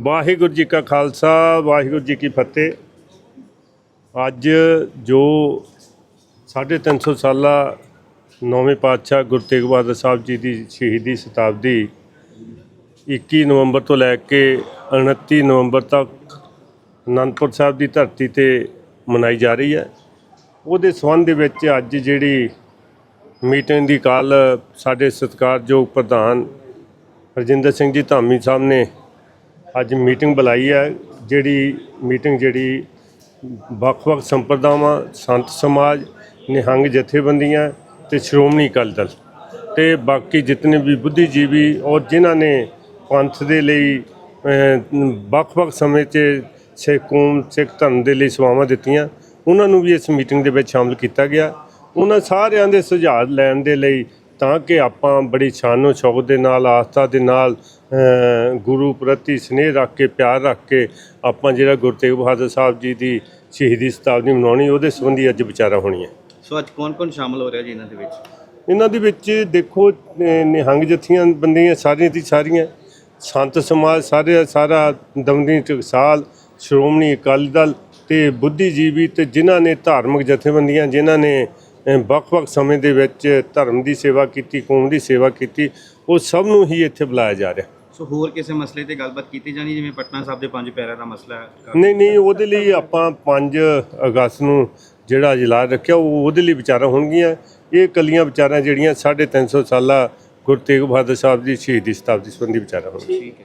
ਵਾਹਿਗੁਰੂ ਜੀ ਕਾ ਖਾਲਸਾ, ਵਾਹਿਗੁਰੂ ਜੀ ਕੀ ਫਤਿਹ। ਅੱਜ ਜੋ 350 ਸਾਲਾ ਨੌਵੇਂ ਪਾਤਸ਼ਾਹ ਗੁਰੂ ਤੇਗ ਬਹਾਦਰ ਸਾਹਿਬ ਜੀ ਦੀ ਸ਼ਹੀਦੀ ਸ਼ਤਾਬਦੀ 21 ਨਵੰਬਰ ਤੋਂ ਲੈ ਕੇ 29 ਨਵੰਬਰ ਤੱਕ ਅਨੰਦਪੁਰ ਸਾਹਿਬ ਦੀ ਧਰਤੀ ਤੇ ਮਨਾਈ ਜਾ ਰਹੀ ਹੈ। ਉਹਦੇ ਸੰਬੰਧ ਦੇ ਵਿੱਚ ਅੱਜ ਜਿਹੜੀ ਮੀਟਿੰਗ ਦੀ ਕੱਲ ਸਾਡੇ ਸਤਿਕਾਰਯੋਗ ਪ੍ਰਧਾਨ ਰਜਿੰਦਰ ਸਿੰਘ ਜੀ ਧਾਮੀ ਸਾਹਿਬ ਨੇ ਅੱਜ ਮੀਟਿੰਗ ਬੁਲਾਈ ਹੈ, ਜਿਹੜੀ ਮੀਟਿੰਗ ਜਿਹੜੀ ਵੱਖ-ਵੱਖ ਸੰਪਰਦਾਵਾਂ, ਸੰਤ ਸਮਾਜ, ਨਿਹੰਗ ਜਥੇਬੰਦੀਆਂ ਤੇ ਸ਼੍ਰੋਮਣੀ ਅਕਾਲੀ ਦਲ ਤੇ ਬਾਕੀ ਜਿਤਨੇ ਵੀ ਬੁੱਧੀਜੀਵੀ ਔਰ ਜਿਨ੍ਹਾਂ ਨੇ ਪੰਥ ਦੇ ਲਈ ਵੱਖ-ਵੱਖ ਸਮੇਂ 'ਚ ਸਿੱਖ ਕੌਮ, ਸਿੱਖ ਧਰਮ ਦੇ ਲਈ ਸੇਵਾਵਾਂ ਦਿੱਤੀਆਂ, ਉਹਨਾਂ ਨੂੰ ਵੀ ਇਸ ਮੀਟਿੰਗ ਦੇ ਵਿੱਚ ਸ਼ਾਮਲ ਕੀਤਾ ਗਿਆ। ਉਹਨਾਂ ਸਾਰਿਆਂ ਦੇ ਸੁਝਾਅ ਲੈਣ ਦੇ ਲਈ ਤਾਂ ਕਿ ਆਪਾਂ ਬੜੀ ਸ਼ਾਨੋ ਸ਼ੌਕਤ ਦੇ ਨਾਲ ਆਸਥਾ ਦੇ ਨਾਲ ਗੁਰੂ ਪ੍ਰਤੀ ਸਨੇਹ ਰੱਖ ਕੇ ਪਿਆਰ ਰੱਖ ਕੇ ਆਪਾਂ ਜਿਹੜਾ ਗੁਰੂ ਤੇਗ ਬਹਾਦਰ ਸਾਹਿਬ ਜੀ ਦੀ ਸ਼ਹੀਦੀ ਸ਼ਤਾਬਦੀ ਮਨਾਉਣੀ ਉਹਦੇ ਸੰਬੰਧੀ ਅੱਜ ਵਿਚਾਰਾ ਹੋਣੀ ਹੈ ਸੋ ਅੱਜ ਕੌਣ ਕੌਣ ਸ਼ਾਮਲ ਹੋ ਰਿਹਾ ਜੀ ਇਹਨਾਂ ਦੇ ਵਿੱਚ? ਇਹਨਾਂ ਦੇ ਵਿੱਚ ਦੇਖੋ ਨਿਹੰਗ ਜਥੀਆਂ ਬੰਦੀਆਂ ਸਾਰੀਆਂ ਦੀ ਸਾਰੀਆਂ ਸੰਤ ਸਮਾਜ ਸਾਰੇ ਸਾਰਾ ਦਮਦੀ ਟਕਸਾਲ ਸ਼੍ਰੋਮਣੀ ਅਕਾਲੀ ਦਲ ਤੇ ਬੁੱਧੀਜੀਵੀ ਤੇ ਜਿਨ੍ਹਾਂ ਨੇ ਧਾਰਮਿਕ ਜਥੇਬੰਦੀਆਂ ਜਿਨ੍ਹਾਂ ਨੇ ਵੱਖ-ਵੱਖ ਸਮੇਂ ਦੇ ਵਿੱਚ ਧਰਮ ਦੀ ਸੇਵਾ ਕੀਤੀ ਕੌਮ ਦੀ ਸੇਵਾ ਕੀਤੀ ਉਹ ਸਭ ਨੂੰ ਹੀ ਇੱਥੇ ਬੁਲਾਇਆ ਜਾ ਰਿਹਾ। ਸੋ ਹੋਰ ਕਿਸੇ ਮਸਲੇ ਤੇ ਗੱਲਬਾਤ ਕੀਤੀ ਜਾਣੀ? ਜਿਵੇਂ ਪਟਨਾ ਸਾਹਿਬ ਦੇ ਪੰਜ ਪਿਆਰਿਆਂ ਦਾ ਮਸਲਾ ਨਹੀਂ ਨਹੀਂ ਉਹਦੇ ਲਈ ਆਪਾਂ 5 ਅਗਸਤ ਨੂੰ ਜਿਹੜਾ ਇਜਲਾਸ ਰੱਖਿਆ ਉਹ ਉਹਦੇ ਲਈ ਵਿਚਾਰਾਂ ਹੋਣਗੀਆਂ। ਇਹ ਕੱਲੀਆਂ ਵਿਚਾਰਾਂ ਜਿਹੜੀਆਂ 350 ਸਾਲਾ ਗੁਰੂ ਤੇਗ ਬਹਾਦਰ ਸਾਹਿਬ ਦੀ ਸ਼ਹੀਦੀ ਸ਼ਤਾਬਦੀ ਸੰਬੰਧੀ ਵਿਚਾਰਾਂ ਹੋਣਗੀਆਂ। ਠੀਕ ਹੈ।